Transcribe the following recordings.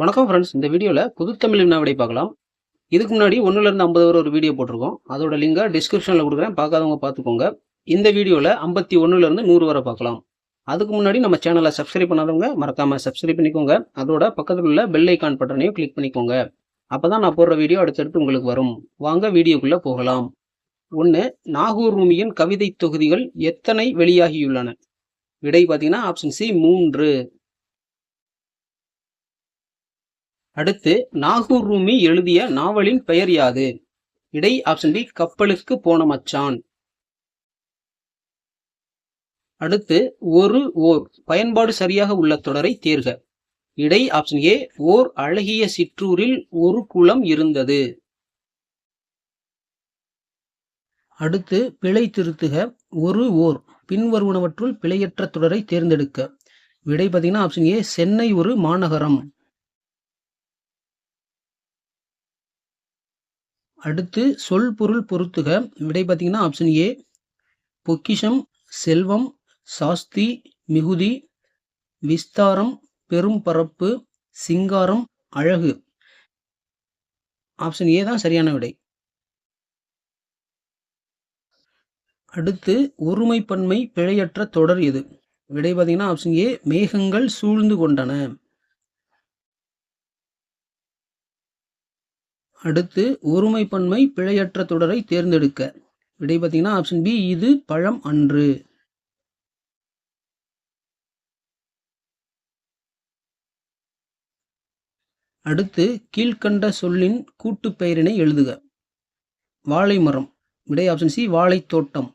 வணக்கம் ஃப்ரெண்ட்ஸ் இந்த வீடியோவில் புதுத்தமிழ் வினா விடை பார்க்கலாம். இதுக்கு முன்னாடி ஒன்றுலேருந்து ஐம்பது வரை ஒரு வீடியோ போட்டிருக்கோம். அதோட லிங்கை டிஸ்கிரிப்ஷனில் கொடுக்குறேன். பார்க்காதவங்க பார்த்துக்கோங்க. இந்த வீடியோவில் ஐம்பத்தி ஒன்றுலேருந்து நூறு வரை பார்க்கலாம். அதுக்கு முன்னாடி நம்ம சேனலை சப்ஸ்கிரைப் பண்ணாதவங்க மறக்காமல் சப்ஸ்கிரைப் பண்ணிக்கோங்க. அதோட பக்கத்தில் உள்ள பெல் ஐக்கான் பட்டனையும் கிளிக் பண்ணிக்கோங்க. அப்போ தான் நான் போடுற வீடியோ அடுத்தடுத்து உங்களுக்கு வரும். வாங்க வீடியோக்குள்ளே போகலாம். ஒன்று நாகூர் ரூமியின் கவிதை தொகுதிகள் எத்தனை வெளியாகியுள்ளன? விடை பார்த்தீங்கன்னா ஆப்ஷன் சி மூன்று. அடுத்து நாகூர் ரூமி எழுதிய நாவலின் பெயர் யாது? இடை ஆப்ஷன் பி கப்பலுக்கு போன மச்சான். அடுத்து ஒரு ஓர் பயன்பாடு சரியாக உள்ள தொடரை தேர்க. இடை ஆப்ஷன் ஏ ஓர் அழகிய சிற்றூரில் ஒரு குளம் இருந்தது. அடுத்து பிழை திருத்துக ஒரு ஓர் பின்வருவனவற்றுள் பிழையற்ற தொடரை தேர்ந்தெடுக்க. விடை பார்த்தீங்கன்னா ஆப்ஷன் ஏ சென்னை ஒரு மாநகரம். அடுத்து சொல் பொருள் பொருத்துக. விடை பார்த்தீங்கன்னா ஆப்ஷன் ஏ பொக்கிஷம் செல்வம் சாஸ்தி மிகுதி விஸ்தாரம் பெரும் பரப்பு சிங்காரம் அழகு. ஆப்ஷன் ஏ தான் சரியான விடை. அடுத்து ஒருமைப்பன்மை பிழையற்ற தொடர் எது? விடை பார்த்தீங்கன்னா ஆப்ஷன் ஏ மேகங்கள் சூழ்ந்து கொண்டன. அடுத்து ஒருமைப்பன்மை பிழையற்ற தொடரை தேர்ந்தெடுக்க. விடை பார்த்தீங்கன்னா ஆப்ஷன் பி இது பழம் அன்று. அடுத்து கீழ்கண்ட சொல்லின் கூட்டுப் பெயரினை எழுதுக. வாழை மரம். விடை ஆப்ஷன் சி வாழைத்தோட்டம்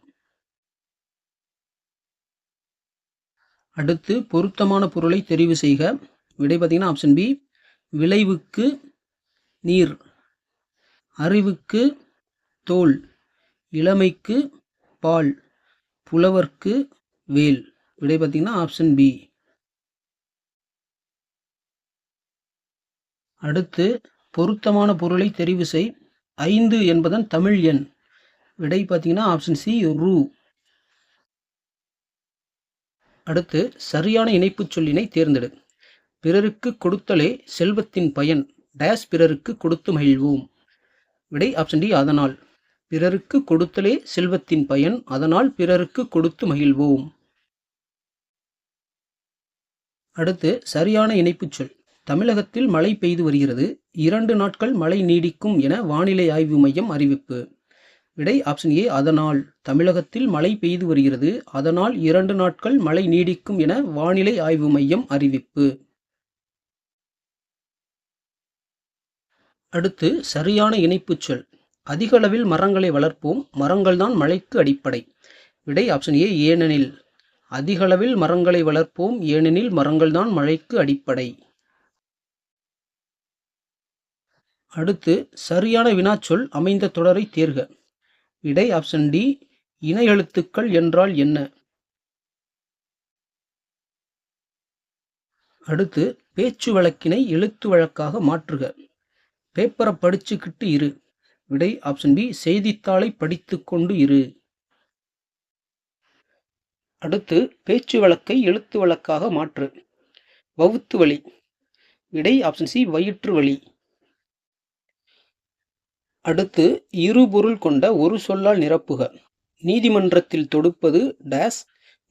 அடுத்து பொருத்தமான பொருளை தெரிவு செய்க. விடை பார்த்தீங்கன்னா ஆப்ஷன் பி விளைவுக்கு நீர். அறிவுக்கு தோல் இளமைக்கு பால் புலவர்க்கு வேல். விடை பார்த்தீங்கன்னா ஆப்ஷன் பி அடுத்து பொருத்தமான பொருளை தெரிவு செய். ஐந்து என்பதன் தமிழ் எண். விடை பார்த்தீங்கன்னா ஆப்ஷன் சி ரூ. அடுத்து சரியான இணைப்புச் சொல்லினை தேர்ந்தெடு. பிறருக்கு கொடுத்தலே செல்வத்தின் பயன். டேஸ் பிறருக்கு கொடுத்து மகிழ்வோம். விடை ஆப்ஷன் டி அதனால். பிறருக்கு கொடுத்தலே செல்வத்தின் பயன் அதனால் பிறருக்கு கொடுத்து மகிழ்வோம். அடுத்து சரியான இணைப்புச் சொல். தமிழகத்தில் மழை பெய்து வருகிறது. இரண்டு நாட்கள் மழை நீடிக்கும் என வானிலை ஆய்வு மையம் அறிவிப்பு. விடை ஆப்ஷன் ஏ அதனால். தமிழகத்தில் மழை பெய்து வருகிறது. அதனால் இரண்டு நாட்கள் மழை நீடிக்கும் என வானிலை ஆய்வு மையம் அறிவிப்பு. அடுத்து சரியான இணைப்புச் சொல். அதிக அளவில் மரங்களை வளர்ப்போம். மரங்கள் தான் மழைக்கு அடிப்படை. விடை ஆப்ஷன் ஏ ஏனெனில். அதிக அளவில் மரங்களை வளர்ப்போம். ஏனெனில் மரங்கள்தான் மழைக்கு அடிப்படை. அடுத்து சரியான வினாச்சொல் அமைந்த தொடரை தேர்க. விடை ஆப்ஷன் டி இணை எழுத்துக்கள் என்றால் என்ன? அடுத்து பேச்சு வழக்கினை எழுத்து வழக்காக மாற்றுக. பேப்பரை படிச்சுக்கிட்டு இரு. விடை ஆப்ஷன் பி செய்தித்தாளை படித்து கொண்டு இரு. அடுத்து பேச்சு வழக்கை எழுத்து வழக்காக மாற்று. வவுத்து வலி விடை ஆப்ஷன் சி வயிற்று வலி அடுத்து இரு பொருள் கொண்ட ஒரு சொல்லால் நிரப்புக. நீதிமன்றத்தில் தொடுப்பது டேஸ்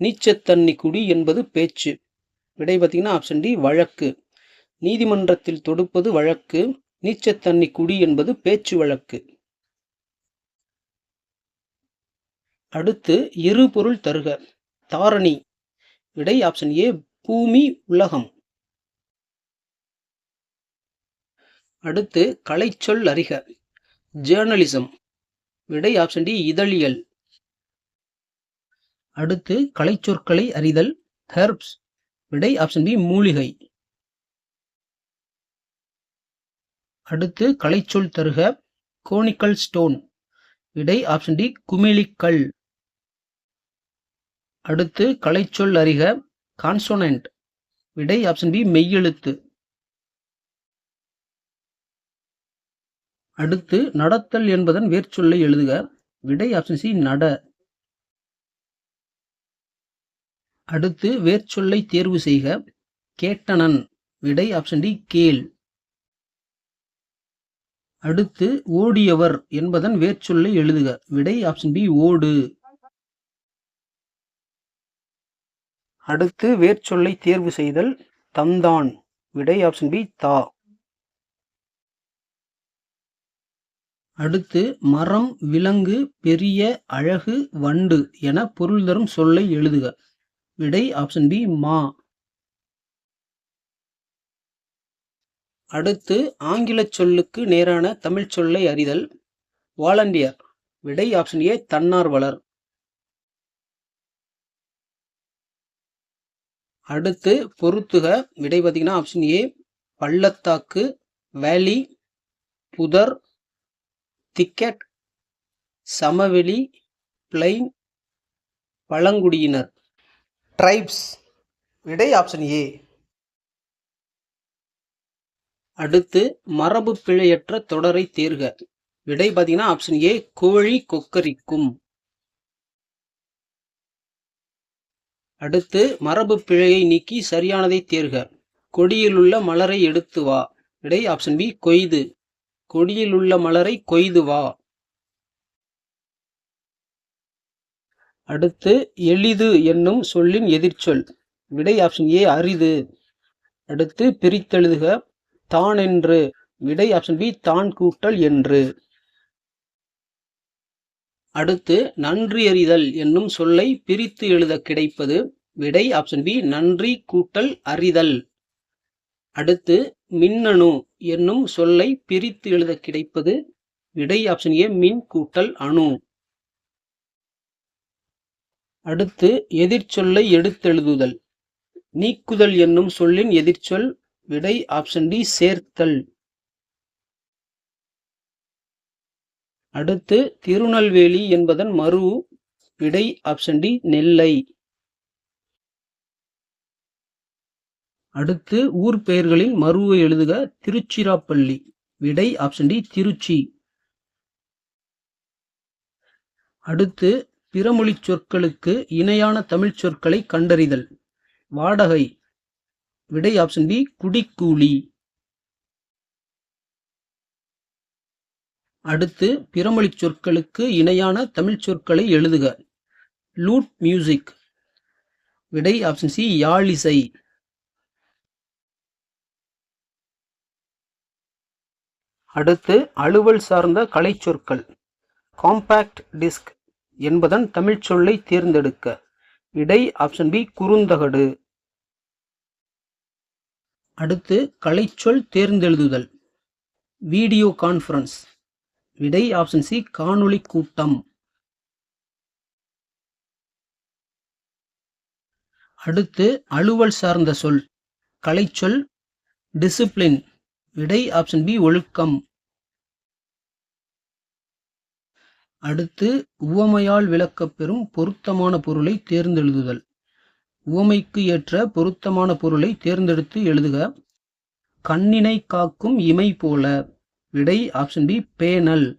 நீச்சத்தண்ணி குடி என்பது பேச்சு. விடை பார்த்தீங்கன்னா ஆப்ஷன் டி வழக்கு. நீதிமன்றத்தில் தொடுப்பது வழக்கு. நீச்சத்தண்ணி குடி என்பது பேச்சு வழக்கு. அடுத்து இரு பொருள் தருக. தாரணி. விடை ஆப்ஷன் ஏ பூமி உலகம். அடுத்து கலைச்சொல் அறிக. ஜேர்னலிசம் விடை ஆப்ஷன் டி இதழியல். அடுத்து கலைச்சொற்களை அறிதல். ஹெர்ப்ஸ் விடை ஆப்ஷன் பி மூலிகை. அடுத்து கலைச்சொல் தருக கோனிக்கல் ஸ்டோன் விடை ஆப்ஷன் டி குமிழிக்கல். அடுத்து கலைச்சொல் அறிக கான்சோனன்ட் விடை ஆப்ஷன் பி மெய்யெழுத்து. அடுத்து நடத்தல் என்பதன் வேர்ச்சொல்லை எழுதுக விடை ஆப்ஷன் சி நட. அடுத்து வேர்ச்சொல்லை தேர்வு செய்க கேட்டனன் விடை ஆப்ஷன் டி கேள். அடுத்து ஓடியவர் என்பதன் வேர்ச்சொல்லை எழுதுக. விடை ஆப்ஷன் பி ஓடு. அடுத்து வேர்ச்சொல்லை தேர்வு செய்தல் தந்தான். விடை ஆப்ஷன் பி தா. அடுத்து மரம் விலங்கு பெரிய அழகு வண்டு என பொருள் தரும் சொல்லை எழுதுக. விடை ஆப்ஷன் பி மா. அடுத்து ஆங்கில சொல்லுக்கு நேரான தமிழ் சொல்லை அறிதல். வாலண்டியர். விடை ஆப்ஷன் ஏ தன்னார்வலர். அடுத்து பொருத்துக. விடை பார்த்தீங்கன்னா ஆப்ஷன் ஏ பள்ளத்தாக்கு வேலி புதர் திக்கெட் சமவெளி பிளைன் பழங்குடியினர். ட்ரைப்ஸ் விடை ஆப்ஷன் ஏ அடுத்து மரபு பிழையற்ற தொடரை தேர்க. விடை பார்த்தீங்கன்னா ஆப்ஷன் ஏ கோழி கொக்கரிக்கும். அடுத்து மரபு பிழையை நீக்கி சரியானதை தேர்க. கொடியிலுள்ள மலரை எடுத்து வா. விடை ஆப்ஷன் பி கொய்து. கொடியிலுள்ள மலரை கொய்து வா. அடுத்து எளிது என்னும் சொல்லின் எதிர்ச்சொல். விடை ஆப்ஷன் ஏ அரிது. அடுத்து பிரித்தெழுதுக. தான் என்று விடை ஆப்ஷன் பி தான் கூட்டல் என்று. அடுத்து நன்றி அறிதல் என்னும் சொல்லை பிரித்து எழுத கிடைப்பது விடை ஆப்ஷன் பி நன்றி கூட்டல் அறிதல். அடுத்து மின்னணு என்னும் சொல்லை பிரித்து எழுத கிடைப்பது விடை ஆப்ஷன் ஏ மின் கூட்டல் அணு. அடுத்து எதிர்ச்சொல்லை எடுத்தெழுதுதல். நீக்குதல் என்னும் சொல்லின் எதிர்ச்சொல் விடை ஆப்ஷன் டி சேர்த்தல். அடுத்து திருநெல்வேலி என்பதன் மறு விடை ஆப்ஷன் டி நெல்லை. அடுத்து ஊர் பெயர்களின் மறுவை எழுதுக திருச்சிராப்பள்ளி. விடை ஆப்ஷன் டி திருச்சி. அடுத்து பிறமொழி சொற்களுக்கு இணையான தமிழ் சொற்களை கண்டறிதல். வாடகை. விடை ஆப்ஷன் பி குடிக்கூலி. அடுத்து பிறமொழி சொற்களுக்கு இணையான தமிழ் சொற்களை எழுதுக. லூட் மியூசிக் விடை ஆப்ஷன் சி யாழிசை. அடுத்து அலுவல் சார்ந்த கலை சொற்கள். காம்பேக்ட் டிஸ்க் என்பதன் தமிழ் சொல்லை தேர்ந்தெடுக்க. விடை ஆப்ஷன் பி குறுந்தகடு. அடுத்து கலைச்சொல் தேர்ந்தெழுதுதல். வீடியோ கான்ஃபரன்ஸ் விடை ஆப்ஷன் சி காணொளி கூட்டம். அடுத்து அலுவல் சார்ந்த சொல் கலைச்சொல் டிசிப்ளின் விடை ஆப்ஷன் பி ஒழுக்கம். அடுத்து உவமையால் விளக்கப்பெறும் பொருத்தமான பொருளை தேர்ந்தெழுதுதல். உவமைக்கு ஏற்ற பொருத்தமான பொருளை தேர்ந்தெடுத்து எழுதுக. கண்ணினை காக்கும் இமை போல. விடை ஆப்ஷன் பி பேனல்.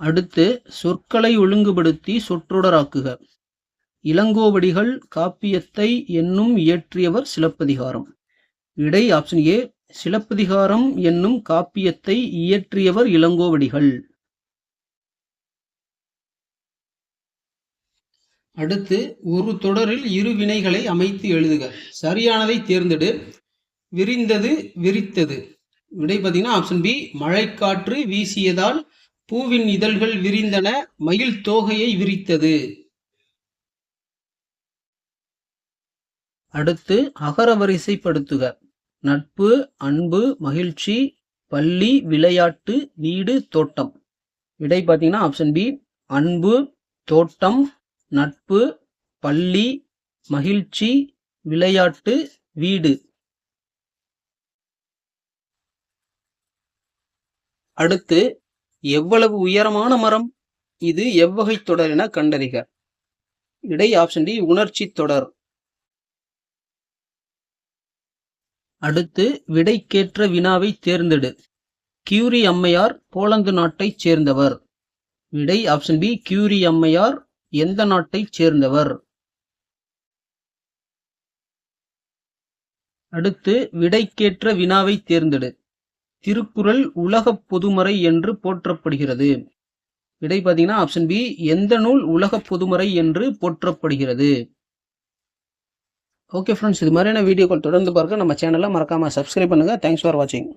அடுத்து சொற்களை ஒழுங்குபடுத்தி சொற்றொடராக்குக. இளங்கோவடிகள் காப்பியத்தை என்னும் இயற்றியவர் சிலப்பதிகாரம். விடை ஆப்ஷன் ஏ சிலப்பதிகாரம் என்னும் காப்பியத்தை இயற்றியவர் இளங்கோவடிகள். அடுத்து ஒரு தொடரில் இரு வினைகளை அமைத்து எழுதுக. சரியானதை தேர்ந்தெடு. விரிந்தது விரித்தது. விடை பார்த்தீங்கன்னா ஆப்ஷன் பி மழைக்காற்று வீசியதால் பூவின் இதழ்கள் விரிந்தன மயில் தோகையை விரித்தது. அடுத்து அகர வரிசைப்படுத்துக. நட்பு அன்பு மகிழ்ச்சி பள்ளி விளையாட்டு வீடு தோட்டம். விடை பார்த்தீங்கன்னா ஆப்ஷன் பி அன்பு தோட்டம் நட்பு பள்ளி மகிழ்ச்சி விளையாட்டு வீடு. அடுத்து எவ்வளவு உயரமான மரம்? இது எவ்வகை தொடர் என கண்டறிக. இடை ஆப்ஷன் டி உணர்ச்சி தொடர். அடுத்து விடைக்கேற்ற வினாவை தேர்ந்தெடு. கியூரி அம்மையார் போலந்து நாட்டைச் சேர்ந்தவர். விடை ஆப்ஷன் பி கியூரி அம்மையார் எந்த நாட்டைச் சேர்ந்தவர்? அடுத்து விடைக்கேற்ற வினாவை தேர்ந்தெடு. திருக்குறள் உலகப் பொதுமறை என்று போற்றப்படுகிறது. விடை பார்த்தீங்கன்னா ஆப்ஷன் பி எந்த நூல் உலகப் பொதுமறை என்று போற்றப்படுகிறது. ஓகே ஃப்ரெண்ட்ஸ் இது மாதிரியான வீடியோக்கள் தொடர்ந்து பார்க்க நம்ம சேனலை மறக்காமல் சப்ஸ்கிரைப் பண்ணுங்கள் தேங்க்ஸ் ஃபார் வாட்சிங்